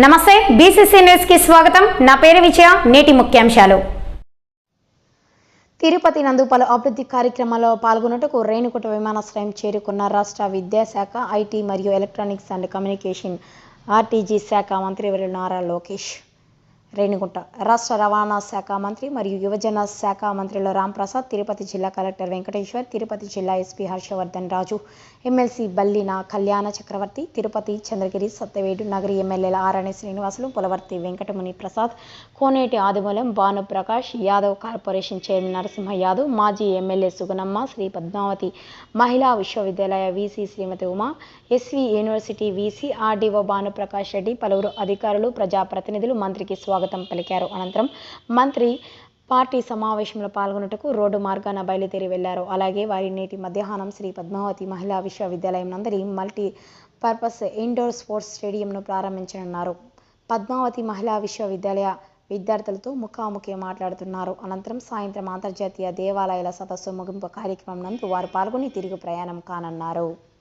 నమస్తే బీసీసీ న్యూస్కి స్వాగతం. నా పేరు విజయ నేటి ముఖ్యాంశాలు. తిరుపతి నందు పలు అభివృద్ధి కార్యక్రమాల్లో పాల్గొన్నట్టుకు రేణుకుట విమానాశ్రయం చేరుకున్న రాష్ట్ర విద్యాశాఖ ఐటీ మరియు ఎలక్ట్రానిక్స్ అండ్ కమ్యూనికేషన్ ఆర్టీజీ శాఖ మంత్రివర్యులు నారా లోకేష్. రేణిగుంట. రాష్ట్ర రవాణా శాఖ మంత్రి మరియు యువజన శాఖ మంత్రుల రాంప్రసాద్ తిరుపతి జిల్లా కలెక్టర్ వెంకటేశ్వర్ తిరుపతి జిల్లా ఎస్పీ హర్షవర్ధన్ రాజు ఎమ్మెల్సీ బల్లిన కళ్యాణ చక్రవర్తి తిరుపతి చంద్రగిరి సత్యవేడు నగరి ఎమ్మెల్యేల ఆరణి శ్రీనివాసులు పులవర్తి వెంకటముని ప్రసాద్ కోనేటి ఆదిమూలం భానుప్రకాష్ యాదవ్ కార్పొరేషన్ చైర్మన్ నరసింహ యాదవ్ మాజీ MLA Sugunamma Sri Padmavathi Mahila Vishwavidyalaya VC Shrimati Uma SV university VC RDO Bhanuprakash Reddy పలువురు అధికారులు ప్రజాప్రతినిధులు మంత్రికి స్వాగతం. పలికారు. అనంతరం మంత్రి పార్టీ సమావేశంలో పాల్గొనటకు రోడ్డు మార్గాన బయలుదేరి వెళ్ళారు. అలాగే వారి నేటి మధ్యాహ్నం శ్రీ పద్మావతి మహిళా విశ్వవిద్యాలయం నందరి మల్టీ పర్పస్ ఇండోర్ స్పోర్ట్స్ స్టేడియంను ప్రారంభించనున్నారు. పద్మావతి మహిళా విశ్వవిద్యాలయ విద్యార్థులతో ముఖాముఖి మాట్లాడుతున్నారు. అనంతరం సాయంత్రం అంతర్జాతీయ దేవాలయాల సదస్సు ముగింపు కార్యక్రమం నందు వారు పాల్గొని తిరిగి ప్రయాణం కానున్నారు.